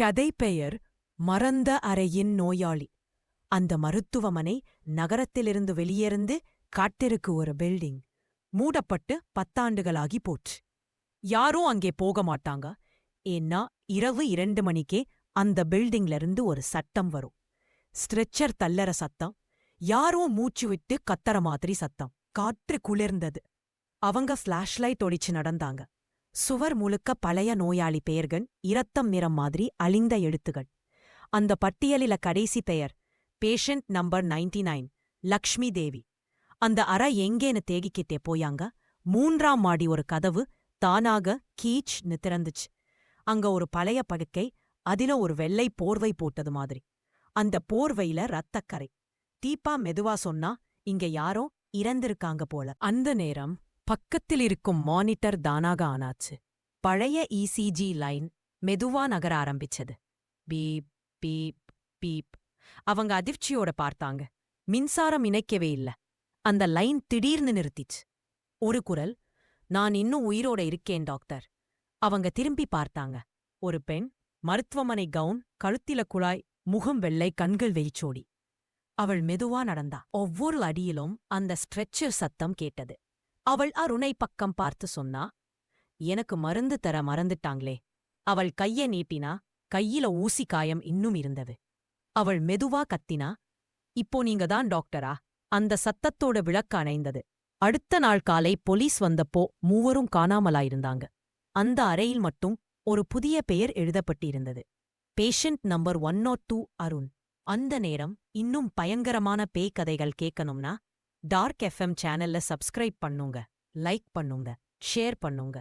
கதை பெயர் மறந்த அறையின் நோயாளி. அந்த மருத்துவமனை நகரத்திலிருந்து வெளியேறந்து காட்டிற்கு ஒரு பில்டிங் மூடப்பட்டு பத்தாண்டுகளாகி போச்சு. யாரும் அங்கே போக மாட்டாங்க. ஏன்னா இரவு இரண்டு மணிக்கே அந்த பில்டிங்ல இருந்து ஒரு சத்தம் வரும். ஸ்ட்ரெச்சர் தள்ளற சத்தம். யாரும் மூச்சு விட்டு கத்தற மாதிரி சத்தம். காற்று குளிர்ந்தது. அவங்க ஃபிளாஷ்லைட் ஒடிச்சு நடந்தாங்க. சுவர் முழுக்க பழைய நோயாளி பெயர்கள் இரத்தம் நிறம் மாதிரி அழிந்த எழுத்துகள். அந்த பட்டியலில கடைசி பெயர் patient number 99 nine Lakshmi Devi. அந்த அறை எங்கேன்னு தேகிக்கிட்டே போயாங்க மூன்றாம் மாடி ஒரு கதவு தானாக கீச்னு திறந்துச்சு. அங்க ஒரு பழைய படுக்கை அதில ஒரு வெள்ளை போர்வை போட்டது மாதிரி. அந்த போர்வையில ரத்தக்கரை தீபா மெதுவா சொன்னா இங்க யாரோ இறந்திருக்காங்க போல. அந்த நேரம் பக்கத்தில் இருக்கும் மானிட்டர் தானாக ஆனாச்சு. பழைய இசிஜி லைன் மெதுவா நகர ஆரம்பிச்சது. Beep beep beep. அவங்க அதிர்ச்சியோட பார்த்தாங்க. மின்சாரம் இணைக்கவே இல்ல. அந்த லைன் திடீர்னு நிறுத்திச்சு. ஒரு குரல் நான் இன்னும் உயிரோட இருக்கேன் டாக்டர். அவங்க திரும்பி பார்த்தாங்க. ஒரு பெண் மருத்துவமனை கவுன் கழுத்தில குழாய் முகம் வெள்ளை கண்கள் வெளிச்சோடி அவள் மெதுவா நடந்தா. ஒவ்வொரு அடியிலும் அந்த ஸ்ட்ரெச்சர் சத்தம் கேட்டது. அவள் அருணை பக்கம் பார்த்து சொன்னா எனக்கு மருந்து தர மறந்துட்டாங்களே. அவள் கைய நீட்டினா கையில ஊசி காயம் இன்னும் இருந்தது. அவள் மெதுவா கத்தினா இப்போ நீங்க தான் டாக்டரா? அந்த சத்தத்தோட விளக்கு அணைந்தது. அடுத்த நாள் காலை போலீஸ் வந்தப்போ மூவரும் காணாமலாயிருந்தாங்க அந்த அறையில் மட்டும் ஒரு புதிய பெயர் எழுதப்பட்டிருந்தது. Patient number one not two Arun. அந்த நேரம் இன்னும் பயங்கரமான பேய் கதைகள் கேட்கணும்னா டார்க் எஃப்எம் சேனல்ல சப்ஸ்கிரைப் பண்ணுங்க லைக் பண்ணுங்க ஷேர் பண்ணுங்க.